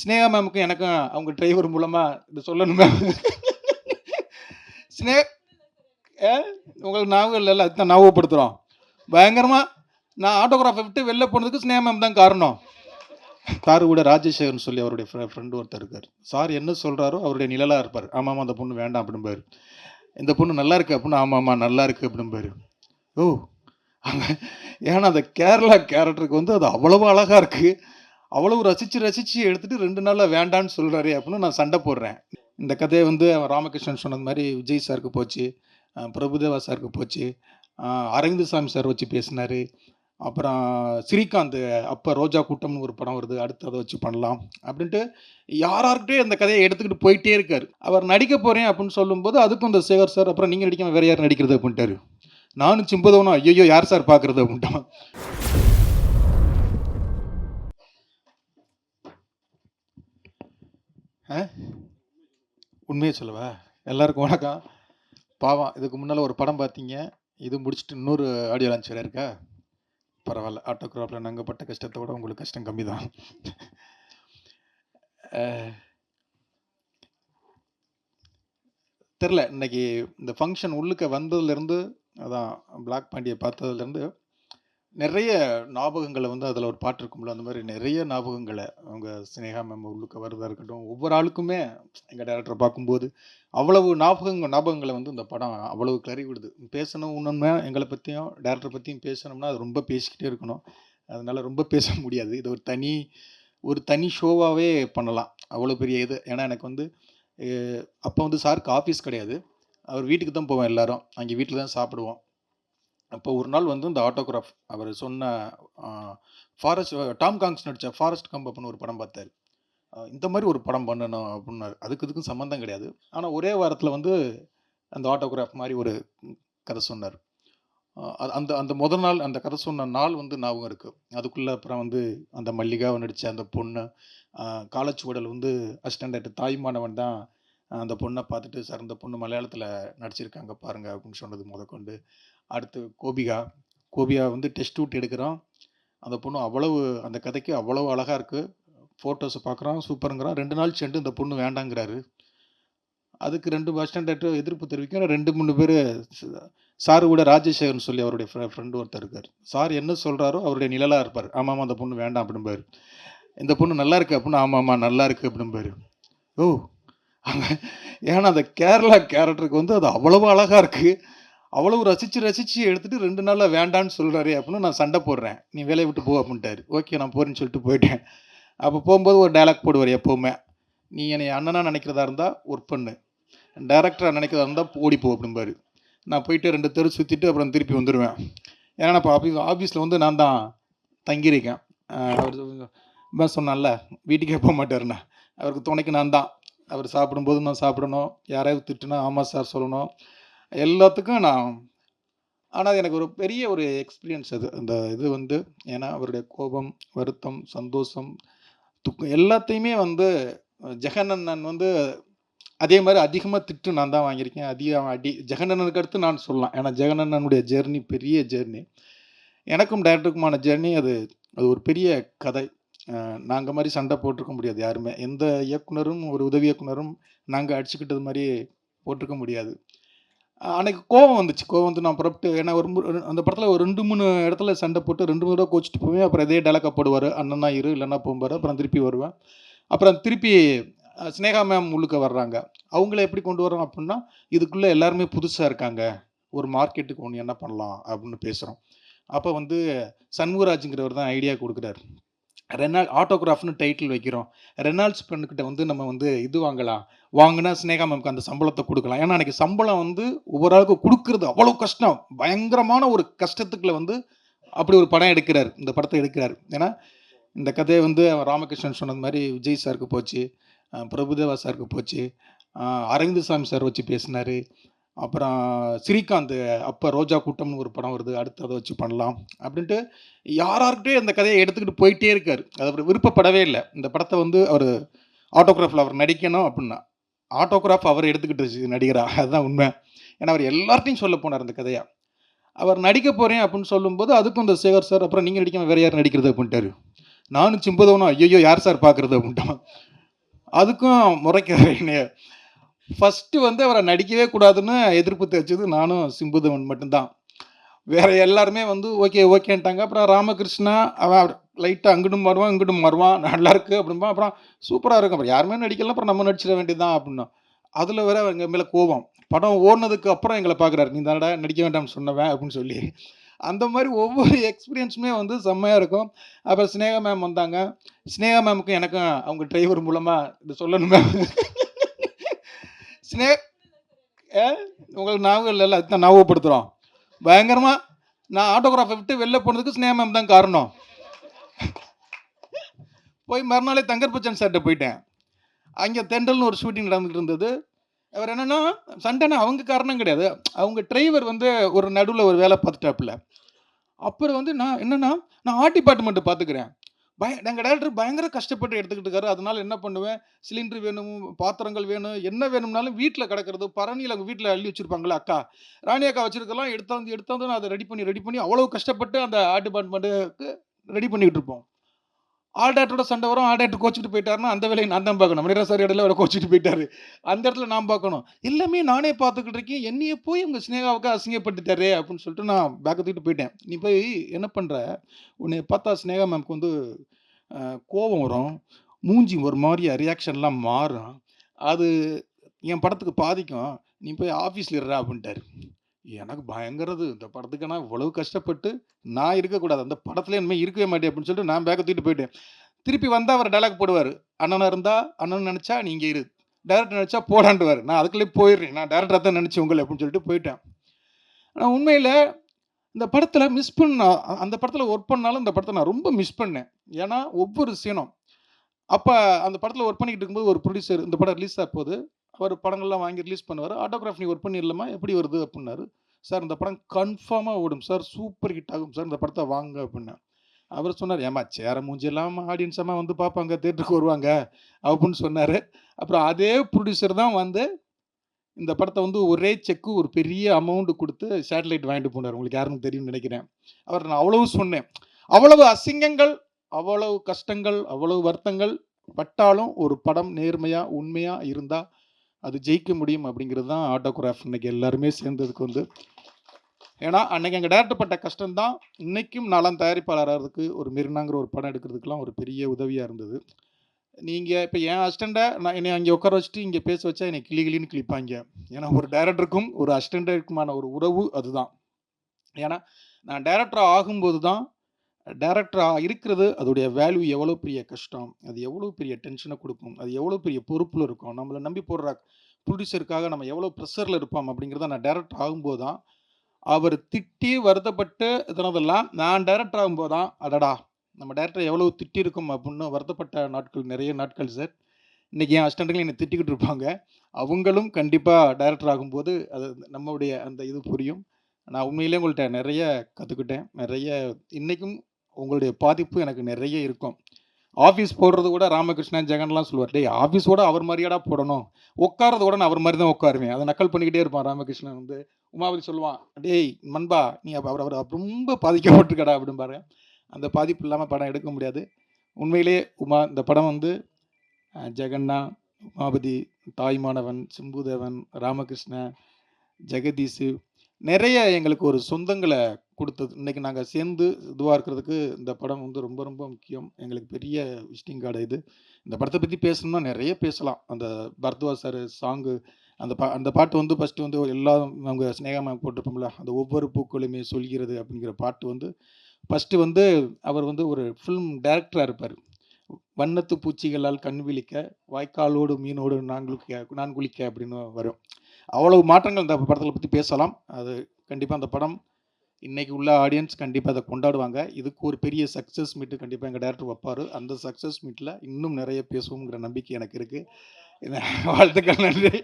ஸ்னேகா மேமுக்கும் எனக்கும் அவங்க டிரைவர் மூலமாக இது சொல்லணும் மேம் ஸ்னே ஏ உங்களுக்கு ஞாபகம் இல்லைல்ல? அதுதான் ஞாபகப்படுத்துகிறோம் பயங்கரமாக நான் ஆட்டோகிராஃபை விட்டு வெளில போனதுக்கு ஸ்னேகா மேம் தான் காரணம். காரு கூட ராஜசேகர்னு சொல்லி அவருடைய ஃப்ரெண்டு ஒருத்தர் இருக்கார். சார் என்ன சொல்கிறாரோ அவருடைய நிழலாக இருப்பார். ஆமாம் அந்த பொண்ணு வேண்டாம் அப்படின்பாரு இந்த பொண்ணு நல்லா இருக்கு அப்படின்னு ஆமாம்மா நல்லா இருக்கு அப்படின்பாரு ஓ ஏன்னா அந்த கேரளா கேரக்டருக்கு வந்து அது அவ்வளவு அழகாக இருக்குது அவ்வளவு ரசித்து ரசித்து எடுத்துகிட்டு ரெண்டு நாளில் வேண்டான்னு சொல்கிறாரு அப்படின்னு நான் சண்டை போடுறேன். இந்த கதையை வந்து அவன் ராமகிருஷ்ணன் சொன்னது மாதிரி விஜய் சாருக்கு போச்சு பிரபுதேவா சாருக்கு போச்சு அஹ் அரவிந்த் சாமி சார் வச்சு பேசினார் அப்புறம் ஸ்ரீகாந்த் அப்போ ரோஜா கூட்டம்னு ஒரு படம் வருது அடுத்து அதை வச்சு பண்ணலாம் அப்படின்ட்டு யாரார்கிட்டே அந்த கதையை எடுத்துக்கிட்டு போயிட்டே இருக்கார். அவர் நடிக்க போகிறேன் அப்படின்னு சொல்லும்போது அதுக்கும் இந்த சேகர் சார் அப்புறம் நீங்கள் நடிக்காமல் வேற யார் நடிக்கிறது அப்படின்ட்டாரு. நானும் சிம்பதவனும் ஐயோ யார் சார் பார்க்குறது அப்படின்ட்டான் உண்மையை சொல்லவா? எல்லாருக்கும் வணக்கம். பாவம் இதுக்கு முன்னால் ஒரு படம் பார்த்தீங்க. இது முடிச்சுட்டு இன்னொரு ஆடியோ லான்ச் வேறு இருக்கா? பரவாயில்ல. ஆட்டோகிராஃபில் நாங்கள் பட்ட கஷ்டத்தை விட உங்களுக்கு கஷ்டம் கம்மி தான் தெரில இன்னைக்கு இந்த ஃபங்க்ஷன் உள்ளுக்க வந்ததுலேருந்து அதான் பிளாக் பாண்டியை பார்த்ததுலேருந்து நிறைய ஞாபகங்களை வந்து அதில் ஒரு பாட்டு இருக்கும்ல அந்த மாதிரி நிறைய ஞாபகங்களை அவங்க சினேகா மேம் உள்ளுக்க வரதா இருக்கட்டும் ஒவ்வொரு ஆளுக்குமே எங்கள் டேரக்டரை பார்க்கும்போது அவ்வளவு ஞாபகங்கள் ஞாபகங்களை வந்து இந்த படம் அவ்வளவு கிளறி விடுது பேசணும் உண்மையாக எங்களை பற்றியும் டேரக்டரை பற்றியும் பேசணும்னா அது ரொம்ப பேசிக்கிட்டே இருக்கணும். அதனால் ரொம்ப பேச முடியாது. இது ஒரு தனி ஒரு தனி ஷோவாகவே பண்ணலாம். அவ்வளோ பெரிய இது. ஏன்னா எனக்கு வந்து அப்போ வந்து சாருக்கு ஆஃபீஸ் கிடையாது. அவர் வீட்டுக்கு தான் போவேன் எல்லாரும். அங்கே வீட்டில் தான் சாப்பிடுவோம். அப்போ ஒரு நாள் வந்து இந்த ஆட்டோகிராஃப் அவர் சொன்ன ஃபாரஸ்ட் டாம் காங்ஸ் நடித்த ஃபாரஸ்ட் கம்ப் அப்படின்னு ஒரு படம் பார்த்தாரு இந்த மாதிரி ஒரு படம் பண்ணணும் அப்படின்னாரு அதுக்கு இதுக்கும் சம்மந்தம் கிடையாது. ஆனால் ஒரே வாரத்தில் வந்து அந்த ஆட்டோகிராஃப் மாதிரி ஒரு கதை சொன்னார். அது- அந்த அந்த முதல் நாள் அந்த கதை சொன்ன நாள் வந்து ஞாபகம் இருக்குது அதுக்குள்ளே அப்புறம் வந்து அந்த மல்லிகாவை நடித்த அந்த பொண்ணு அஹ் காலச்சுவடல் வந்து அசிஸ்டண்ட் தாய்மானவன் தான் அந்த பொண்ணை பார்த்துட்டு சார் அந்த பொண்ணு மலையாளத்தில் நடிச்சிருக்காங்க பாருங்கள் அப்படின்னு சொன்னது முதற்கொண்டு. அடுத்து கோபிகா. கோபியா வந்து டெஸ்ட் விட்டு எடுக்கிறோம் அந்த பொண்ணு அவ்வளவு அந்த கதைக்கு அவ்வளவு அழகாக இருக்குது ஃபோட்டோஸை பார்க்குறோம் சூப்பருங்கிறான். ரெண்டு நாள் சென்று இந்த பொண்ணு வேண்டாங்கிறாரு. அதுக்கு ரெண்டு பஸ் ஸ்டாண்டர்ட் எதிர்ப்பு தெரிவிக்கிற ரெண்டு மூணு பேர் சார் கூட ராஜசேகர்னு சொல்லி அவருடைய ஃப்ரெண்டு ஒருத்தர் இருக்கார். சார் என்ன சொல்கிறாரோ அவருடைய நிழலாக இருப்பார். ஆமாம்மா அந்த பொண்ணு வேண்டாம் அப்படிம்பாரு. இந்த பொண்ணு நல்லா இருக்கு அப்படின்னு ஆமாம் நல்லா இருக்குது அப்படிம்பாரு. ஓ ஏன்னா அந்த கேரளா கேரக்டருக்கு வந்து அது அவ்வளவு அழகாக இருக்குது அவ்வளவு ரசித்து ரசித்து எடுத்துகிட்டு ரெண்டு நாளில் வேண்டான்னு சொல்கிறாரு அப்படின்னு நான் சண்டை போடுறேன். நீ வேலையை விட்டு போ அப்படின்ட்டாரு. ஓகே நான் போறேன்னு சொல்லிட்டு போயிட்டேன். அப்போ போகும்போது ஒரு டைலாக் போடுவார் எப்போவுமே. நீ என்னை அண்ணனாக நினைக்கிறதா இருந்தால் ஒர்க் பண்ணு. டேரக்டராக நினைக்கிறதா இருந்தால் ஓடி போ அப்படிம்பாரு. நான் போயிட்டு ரெண்டு தெரு சுற்றிட்டு அப்புறம் திருப்பி வந்துடுவேன் ஏன்னா நான் இப்போ ஆஃபீஸ் ஆஃபீஸில் வந்து நான் தான் தங்கியிருக்கேன். அவர் இவன் வீட்டுக்கே போக மாட்டாருண்ணா. அவருக்கு துணைக்கு நான் தான். அவர் சாப்பிடும்போது நான் சாப்பிடணும். யாராவது திட்டுனா ஆமாம் சார் சொல்லணும். எல்லாத்துக்கும் நான் ஆனால் எனக்கு ஒரு பெரிய ஒரு எக்ஸ்பீரியன்ஸ் அது. அந்த இது வந்து ஏன்னா அவருடைய கோபம் வருத்தம் சந்தோஷம் துக்கம் எல்லாத்தையுமே வந்து ஜெகநன்னன் வந்து அதே மாதிரி அதிகமாக திட்டு நான் தான் வாங்கியிருக்கேன். அதிகம் அடி ஜெகநன்னனுக்கு அடுத்து நான் சொல்லலாம். ஏன்னா ஜெகனண்ணனுடைய ஜேர்னி பெரிய ஜேர்னி எனக்கும் டேரக்டருக்குமான ஜேர்னி அது அது ஒரு பெரிய கதை. நாங்கள் மாதிரி சண்டை போட்டிருக்க முடியாது யாருமே. எந்த இயக்குனரும் ஒரு உதவி இயக்குனரும் நாங்கள் அடிச்சுக்கிட்டது மாதிரி போட்டிருக்க முடியாது. அன்னைக்கு கோவம் வந்துச்சு. கோவம் வந்து நான் புறப்பட்டு ஏன்னா ஒரு அந்த படத்தில் ஒரு ரெண்டு மூணு இடத்துல சண்டை போட்டு ரெண்டு மூணு தடவை கோச்சிட்டு போவேன். அப்புறம் இதே டேலக்கா போடுவார். அண்ணனா இரு இல்லைன்னா போகும்பார் அப்புறம் திருப்பி வருவேன். அப்புறம் திருப்பி ஸ்னேகா மேம் உள்ளுக்க வர்றாங்க. அவங்கள எப்படி கொண்டு வரோம் அப்படின்னா இதுக்குள்ளே எல்லாருமே புதுசாக இருக்காங்க. ஒரு மார்க்கெட்டுக்கு ஒன்று என்ன பண்ணலாம்? அப்படின்னு பேசுகிறோம் அப்போ வந்து சண்முகராஜுங்கிறவர் தான் ஐடியா கொடுக்குறாரு. ரெனால் ஆட்டோகிராஃப்னு டைட்டில் வைக்கிறோம். ரெனால்ட்ஸ் பெண்ணுக்கிட்ட வந்து நம்ம வந்து இது வாங்கலாம். வாங்கினா ஸ்னேகா மேம்க்கு அந்த சம்பளத்தை கொடுக்கலாம். ஏன்னா அன்றைக்கி சம்பளம் வந்து ஒவ்வொரு ஆளுக்கும் கொடுக்கறது அவ்வளோ கஷ்டம். பயங்கரமான ஒரு கஷ்டத்துக்குள்ள வந்து அப்படி ஒரு படம் எடுக்கிறார். இந்த படத்தை எடுக்கிறார். ஏன்னா இந்த கதையை வந்து அவன் ராமகிருஷ்ணன் சொன்னது மாதிரி விஜய் சாருக்கு போச்சு பிரபுதேவா சாருக்கு போச்சு அரவிந்த் சாமி சார் வச்சு பேசினார். அப்புறம் ஸ்ரீகாந்த் அப்போ ரோஜா கூட்டம்னு ஒரு படம் வருது அடுத்து அதை வச்சு பண்ணலாம் அப்படின்ட்டு யாரார்கிட்டே அந்த கதையை எடுத்துக்கிட்டு போயிட்டே இருக்கார். அது அவர் விருப்பப்படவே இல்லை. இந்த படத்தை வந்து அவர் ஆட்டோகிராஃபில் அவர் நடிக்கணும் அப்படின்னா ஆட்டோகிராஃப் அவர் எடுத்துக்கிட்டு நடிகரா? அதுதான் உண்மை. ஏன்னா அவர் எல்லார்ட்டையும் சொல்ல போனார் அந்த கதையாக அவர் நடிக்க போகிறேன் அப்படின்னு சொல்லும்போது அதுக்கும் இந்த சேகர் சார் அப்புறம் நீங்கள் நடிக்காமல் வேறு யார் நடிக்கிறது? அப்படின்ட்டாரு. நானும் சிம்பதவனும் ஐயோ யார் சார் பார்க்குறது அப்படின்ட்டான். அதுக்கும் முறைக்கிறார் என்னைய ஃபஸ்ட்டு வந்து அவரை நடிக்கவே கூடாதுன்னு எதிர்ப்பு தெரிச்சது நானும் சிம்புதவன் மட்டும்தான். வேற எல்லாருமே வந்து ஓகே ஓகேன்ட்டாங்க. அப்புறம் ராமகிருஷ்ணா அவன் லைட்டாக அங்கிட்டும் வருவான் இங்கிட்டும் வருவான் நல்லா இருக்கு அப்படிம்பா. அப்புறம் சூப்பராக இருக்கும். அப்புறம் யாருமே நடிக்கலாம் அப்புறம் நம்ம நடிச்சிட வேண்டியதுதான் அப்படின்னா. அதில் வேற எங்கள் மேலே கோபம். படம் ஓடினதுக்கு அப்புறம் எங்களை பார்க்குறாரு நீ தானடா நடிக்க வேண்டாம்னு சொன்னவன் அப்படின்னு சொல்லி. அந்த மாதிரி ஒவ்வொரு எக்ஸ்பீரியன்ஸுமே வந்து செம்மையாக இருக்கும். அப்புறம் ஸ்னேகா மேம் வந்தாங்க. ஸ்னேகா மேமுக்கும் எனக்கும் அவங்க டிரைவர் மூலமாக இது சொல்லணுமே. ஸ்னே ஏ? உங்களுக்கு ஞாபகம் இல்லைல்ல அதுதான் ஞாபகப்படுத்துகிறோம் பயங்கரமாக நான் ஆட்டோகிராஃபை விட்டு வெளில போனதுக்கு ஸ்னேகா மேம் தான் காரணம். போய் மறுநாளே தங்கர் பச்சன் சார்கிட்ட போயிட்டேன். அங்கே தெண்டல்னு ஒரு ஷூட்டிங் நடந்துகிட்டு இருந்தது. அவர் என்னன்னா சண்டைனா அவங்க காரணம் கிடையாது. அவங்க டிரைவர் வந்து ஒரு நடுவில் ஒரு வேலை பார்த்துட்டாப்புல. அப்புறம் வந்து நான் என்னென்னா நான் ஆர்ட் டிபார்ட்மெண்ட்டு பார்த்துக்கிறேன். பய எங்கள் டேரக்டர் பயங்கர கஷ்டப்பட்டு எடுத்துக்கிட்டு இருக்காரு. அதனால என்ன பண்ணுவேன்? சிலிண்டர் வேணும் பாத்திரங்கள் வேணும் என்ன வேணும்னாலும் வீட்டில் கிடக்கிறது பரணியில் அவங்க வீட்டில் அள்ளி வச்சிருப்பாங்களே அக்கா? ராணி அக்கா வச்சுருக்கலாம் எடுத்தாந்து எடுத்தாந்து நான் அதை ரெடி பண்ணி ரெடி பண்ணி அவ்வளோ கஷ்டப்பட்டு அந்த ஆர்ட் டிபார்ட்மெண்ட்டுக்கு ரெடி பண்ணிக்கிட்டு இருப்போம். ஆல் சண்டை வரும் ஆல் டேரக்டர் கோச்சிட்டு போயிட்டாருன்னா அந்த வேலையை நான் தான் பார்க்கணும். மணிரா சார் இடையில அவரை கோச்சிட்டு போயிட்டாரு. அந்த இடத்துல நான் பார்க்கணும். எல்லாமே நானே பார்த்துக்கிட்டு இருக்கேன். என்னையே போய் உங்கள் ஸ்னேகாவுக்கு அசிங்கப்பட்டுட்டாரு அப்படின்னு சொல்லிட்டு நான் பேக்கை தூக்கிட்டு போயிட்டேன். நீ போய் என்ன பண்ணுற உன்னை பார்த்தா ஸ்னேகா மேம்க்கு வந்து கோபம் வரும். மூஞ்சி ஒரு மாதிரி ரியாக்ஷன்லாம் மாறும். அது என் படத்துக்கு பாதிக்கும். நீ போய் ஆஃபீஸில் இருடா அப்படின்ட்டாரு. எனக்கு பயங்கரது. இந்த படத்துக்கு நான் இவ்வளவு கஷ்டப்பட்டு நான் இருக்கக்கூடாது. அந்த படத்துல இனிமேல் இருக்கவே மாட்டேன் அப்படின்னு சொல்லிட்டு நான் பேக்கை தூக்கிட்டு போயிட்டேன். திருப்பி வந்தால் அவர் டைலாக் போடுவார். அண்ணனாக இருந்தால் அண்ணன் நினச்சா நீங்கள் இரு. டேரக்டர் நினச்சா போடாண்டுவார் நான் அதுக்குள்ளே போயிடுறேன். நான் டேரக்டராக தான் நினச்சி உங்களை அப்படின்னு சொல்லிட்டு போயிட்டேன். ஆனால் உண்மையில் இந்த படத்தில் மிஸ் பண்ண அந்த படத்தில் ஒர்க் பண்ணாலும் இந்த படத்தை நான் ரொம்ப மிஸ் பண்ணேன். ஏன்னா ஒவ்வொரு சீனும் அப்போ அந்த படத்தில் ஒர்க் பண்ணிக்கிட்டு இருக்கும்போது ஒரு ப்ரொடியூசர் இந்த படம் ரிலீஸ் ஆகும் போது அவர் படங்கள்லாம் வாங்கி ரிலீஸ் பண்ணுவார். ஆட்டோகிராஃப் நீ ஒர்க் பண்ணிடலாமா? எப்படி வருது? அப்படின்னாரு. சார் இந்த படம் கன்ஃபார்மாக ஓடும். சார் சூப்பர் ஹிட் ஆகும். சார் இந்த படத்தை வாங்க அப்படின்னா அவர் சொன்னார் ஏமா சேர மூஞ்சி இல்லாமல் ஆடியன்ஸ் வந்து பார்ப்பாங்க. தேட்டருக்கு வருவாங்க. அப்படின்னு சொன்னார். அப்புறம் அதே ப்ரொடியூசர் தான் வந்து இந்த படத்தை வந்து ஒரே செக்கு ஒரு பெரிய அமௌண்ட் கொடுத்து சேட்டலைட் வாங்கிட்டு போனார். உங்களுக்கு யாருன்னு தெரியும்னு நினைக்கிறேன். அவர் நான் அவ்வளவு சொன்னேன். அவ்வளவு அசிங்கங்கள் அவ்வளவு கஷ்டங்கள் அவ்வளவு வருத்தங்கள் பட்டாலும் ஒரு படம் நேர்மையாக உண்மையாக இருந்தால் அது ஜெயிக்க முடியும் அப்படிங்கிறது தான் ஆட்டோகிராஃப் இன்றைக்கி எல்லாருமே சேர்ந்ததுக்கு வந்து. ஏன்னா அன்றைக்கி அங்கே டேரக்டர் பட்ட கஷ்டம்தான். இன்றைக்கும் நாலாம் தயாரிப்பாளர் ஆகிறதுக்கு ஒரு மெரினாங்கிற ஒரு படம் எடுக்கிறதுக்கெலாம் ஒரு பெரிய உதவியாக இருந்தது. நீங்கள் இப்போ என் அசிஸ்டண்ட்டை நான் என்னை அங்கே உட்கார வச்சுட்டு இங்கே பேச வச்சா என்னை கிளி கிளின்னு கிளிப்பாங்க ஏன்னா ஒரு டேரக்டருக்கும் ஒரு அசிஸ்டண்ட்டுக்குமான ஒரு உறவு அதுதான். ஏன்னா நான் டைரக்டர் ஆகும்போது தான் டேரக்டராக இருக்கிறது அதோடைய வேல்யூ எவ்வளோ பெரிய கஷ்டம் அது எவ்வளோ பெரிய டென்ஷனை கொடுக்கும் அது எவ்வளோ பெரிய பொறுப்பில் இருக்கும் நம்மளை நம்பி போடுற ப்ரொடியூசருக்காக நம்ம எவ்வளோ ப்ரெஷரில் இருப்போம் அப்படிங்கிறத நான் டேரக்டர் ஆகும்போது தான் அவர் திட்டி வருத்தப்பட்டு இதனதெல்லாம் நான் டேரக்டர் ஆகும்போது தான் அடடா நம்ம டேரக்டர் எவ்வளோ திட்டி இருக்கும் அப்படின்னு வருத்தப்பட்ட நாட்கள் நிறைய நாட்கள் சார் இன்றைக்கி என் அசிஸ்டண்ட்டுகள் என்னை திட்டிக்கிட்டு இருப்பாங்க. அவங்களும் கண்டிப்பாக டைரக்டர் ஆகும்போது அது நம்மளுடைய அந்த இது புரியும். நான் உண்மையிலே உங்கள்கிட்ட நிறைய கற்றுக்கிட்டேன் நிறைய இன்றைக்கும் உங்களுடைய பாதிப்பு எனக்கு நிறைய இருக்கும். ஆஃபீஸ் போடுறது கூட ராமகிருஷ்ணன் ஜெகன்லாம் சொல்லுவார் டேய் ஆஃபீஸோட அவர் மாதிரியாடா போடணும். உட்காரது கூட நான் அவர் மாதிரி தான் உட்காருவேன். அதை நக்கல் பண்ணிக்கிட்டே இருப்பான் ராமகிருஷ்ணன் வந்து. உமாவதி சொல்லுவான் டேய் மண்பா நீ அவர் அவர் ரொம்ப பாதிக்கப்பட்டிருக்கடா பாரு அந்த பாதிப்பு இல்லாமல் படம் எடுக்க முடியாது. உண்மையிலே உமா இந்த படம் வந்து ஜெகன்னா உமாபதி தாய்மானவன் சிம்புதேவன் ராமகிருஷ்ணன் ஜெகதீஷு நிறைய எங்களுக்கு ஒரு சொந்தங்களை கொடுத்தது. இன்னைக்கு நாங்கள் சேர்ந்து இதுவாக இருக்கிறதுக்கு இந்த படம் வந்து ரொம்ப ரொம்ப முக்கியம். எங்களுக்கு பெரிய விசிட்டிங் கார்டு இது. இந்த படத்தை பற்றி பேசணும்னா நிறைய பேசலாம். அந்த பரத்வாஜ் சார் சாங்கு அந்த பா அந்த பாட்டு வந்து ஃபஸ்ட்டு வந்து எல்லா அவங்க ஸ்னேகா மேம் போட்டிருப்போம்ல அந்த ஒவ்வொரு பூக்களுமே சொல்கிறது அப்படிங்கிற பாட்டு வந்து ஃபஸ்ட்டு வந்து அவர் வந்து ஒரு ஃபிலிம் டைரக்டராக இருப்பார். வண்ணத்து பூச்சிகளால் கண் விழிக்க வாய்க்காலோடு மீனோடு நான் குளிக்க நான் குளிக்க அப்படின்னு வரும். அவ்வளவு மாற்றங்கள் இந்த படத்தில் பற்றி பேசலாம். அது கண்டிப்பாக அந்த படம் இன்றைக்கி உள்ள ஆடியன்ஸ் கண்டிப்பாக அதை கொண்டாடுவாங்க. இதுக்கு ஒரு பெரிய சக்ஸஸ் மீட்டு கண்டிப்பாக எங்கள் டேரக்டர் வைப்பார். அந்த சக்ஸஸ் மீட்டில் இன்னும் நிறைய பேசுவோங்கிற நம்பிக்கை எனக்கு இருக்குது வாழ்த்துக்கள் நன்றி.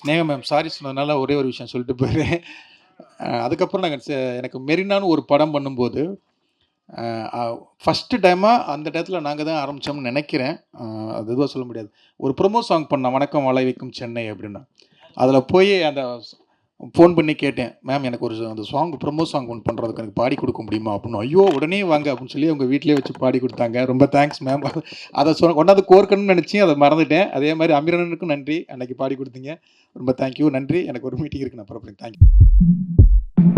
ஸ்னேகம் மேம் சாரி சொன்னதுனால ஒரே ஒரு விஷயம் சொல்லிட்டு போயிடுறேன். அதுக்கப்புறம் நாங்கள் எனக்கு மெரினான்னு ஒரு படம் பண்ணும்போது ஃபஸ்ட்டு டைமாக அந்த டயத்தில் நாங்கள் தான் ஆரம்பித்தோம்னு நினைக்கிறேன். அது எதுவாக சொல்ல முடியாது. ஒரு ப்ரொமோ சாங் பண்ணோம் வணக்கம் வளை வைக்கும் சென்னை அப்படின்னா. அதில் போய் அந்த ஃபோன் பண்ணி கேட்டேன் மேம் எனக்கு ஒரு அந்த சாங் ப்ரொமோ சாங் ஒன்று பண்ணுறதுக்கு எனக்கு பாடி கொடுக்க முடியுமா? அப்படின்னு. ஐயோ உடனே வாங்க அப்படின்னு சொல்லி அவங்க வீட்டிலே வச்சு பாடி கொடுத்தாங்க. ரொம்ப தேங்க்ஸ் மேம் அதை சொன்ன கொண்டாந்து கோர்க்கணும்னு நினச்சி அதை மறந்துட்டேன். அதே மாதிரி அமிரனுக்கும் நன்றி. அன்னைக்கு பாடி கொடுத்தீங்க. ரொம்ப தேங்க்யூ நன்றி. எனக்கு ஒரு மீட்டிங் இருக்கு. நான் புறப்படுறேன். தேங்க்யூ